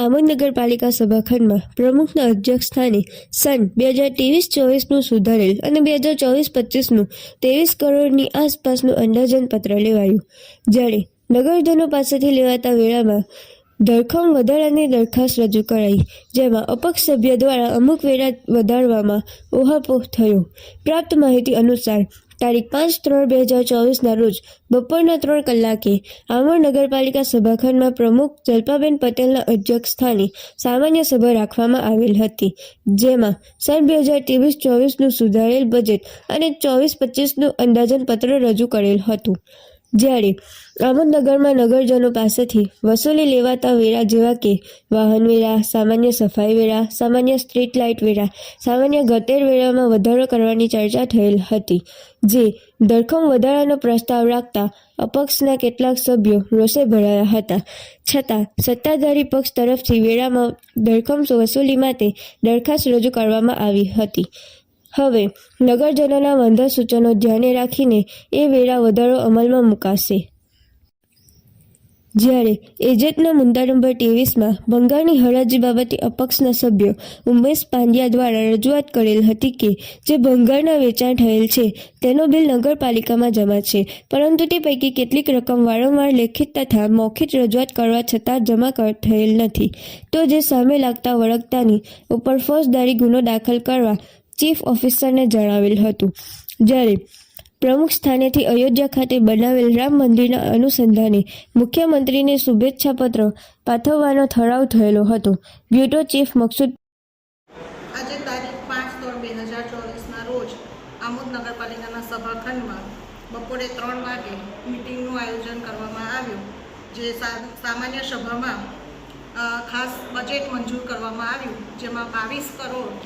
આમોદ નગરપાલિકા સભાખંડમાં પ્રમુખના અધ્યક્ષ સ્થાને સન બે હજાર ત્રેવીસ ચોવીસનું સુધારેલ અને બે હજાર ચોવીસ પચીસનું ત્રેવીસ કરોડની આસપાસનું અંદાજન પત્ર લેવાયું. જ્યારે નગરજનો પાસેથી લેવાતા વેળામાં ધરખમ વધારાની દરખાસ્ત રજૂ કરાઈ, જેમાં અપક્ષ સભ્ય દ્વારા અમુક વેરા વધારવામાં ઓહાપોહ થયો. પ્રાપ્ત માહિતી અનુસાર તારીખ પાંચ ત્રણ બે હજાર ચોવીસના રોજ બપોરના ત્રણ કલાકે આમણ નગરપાલિકા સભાખંડમાં પ્રમુખ જલ્પાબેન પટેલના અધ્યક્ષ સ્થાને સામાન્ય સભા રાખવામાં આવેલ હતી, જેમાં સન બે હજાર ત્રેવીસ ચોવીસનું સુધારેલ બજેટ અને ચોવીસ પચીસનું અંદાજન પત્ર રજૂ કરેલ હતું. જ્યારે આમોદનગરમાં નગરજનો પાસેથી વસૂલી લેવાતા વેરા જેવા કે વાહન વેરા, સામાન્ય સફાઈ વેરા, સામાન્ય સ્ટ્રીટ લાઇટ વેરા, સામાન્ય ગટેર વેરામાં વધારો કરવાની ચર્ચા થયેલ હતી, જે ધરખમ વધારાનો પ્રસ્તાવ રાખતા અપક્ષના કેટલાક સભ્યો રોષે ભરાયા હતા. છતાં, સત્તાધારી પક્ષ તરફથી વેરામાં ધરખમ વસૂલી માટે દરખાસ્ત રજૂ કરવામાં આવી હતી. હવે, નગરજનોના વાંધા સૂચનો ધ્યાને રાખીને એ વેરા વધારો અમલમાં મુકાશે. જ્યારે એજેટના મુદ્દા નંબર ત્રેવીસમાં બંગાળની હરાજી બાબતે અપક્ષના સભ્યો ઉમેશ પાંડ્યા દ્વારા રજૂઆત કરેલ હતી કે, જે બંગાળના વેચાણ થયેલ છે, તેનો બિલ નગરપાલિકામાં જમા છે, પરંતુ તે પૈકી કેટલીક રકમ વારંવાર લેખિત તથા મૌખિક રજૂઆત કરવા છતાં જમા થયેલ નથી. તો જે સામે લાગતા વળગતાની ઉપર ફોજદારી ગુનો દાખલ કરવા ચીફ ઓફિસરને જણાવેલ હતું. જ્યારે પ્રમુખ સ્થાનેથી અયોધ્યા ખાતે બનાવેલ રામ મંદિરના અનુસંધાને મુખ્યમંત્રીને શુભેચ્છા પત્ર પાઠવવાનો ઠરાવ થયેલો હતો. બ્યુટો ચીફ મકસુદ આજે તારીખ પાંચ ત્રણ બે હજાર ચોવીસના રોજ આમોદ નગરપાલિકાના સભાખંડમાં બપોરે ત્રણ વાગે મિટિંગનું આયોજન કરવામાં આવ્યું, જે સામાન્ય સભામાં ખાસ બજેટ મંજૂર કરવામાં આવ્યું, જેમાં બાવીસ કરોડ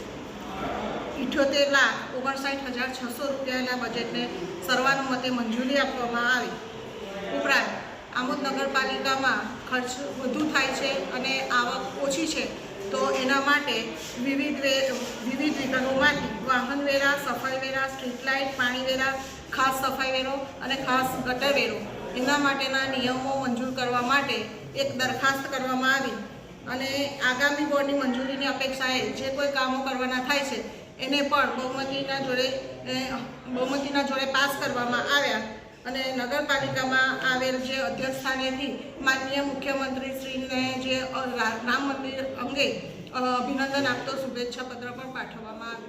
ઇઠ્યોતેર લાખ ઓગણસાઠ હજાર છસો રૂપિયાના બજેટને સર્વાનુમતે મંજૂરી આપવામાં આવી. ઉપરાંત, આમોદ નગરપાલિકામાં ખર્ચ વધુ થાય છે અને આવક ઓછી છે, તો એના માટે વિવિધ વે, વિવિધ વિભાગોમાંથી વાહન વેરા, સફાઈ વેરા, સ્ટ્રીટ લાઇટ, પાણી વેરા, ખાસ સફાઈ વેરો અને ખાસ ગટર વેરો એના માટેના નિયમો મંજૂર કરવા માટે એક દરખાસ્ત કરવામાં આવી. અને આગામી બોર્ડની મંજૂરીની અપેક્ષાએ જે કોઈ કામો કરવાના થાય છે એને પણ બહુમતીના જોડે બહુમતીના જોડે પાસ કરવામાં આવ્યા. અને નગરપાલિકામાં આવેલ જે અધ્યક્ષ સ્થાનેથી માનનીય મુખ્યમંત્રી શ્રીને જે રામ મંદિર અંગે અભિનંદન આપતો શુભેચ્છા પત્ર પણ પાઠવવામાં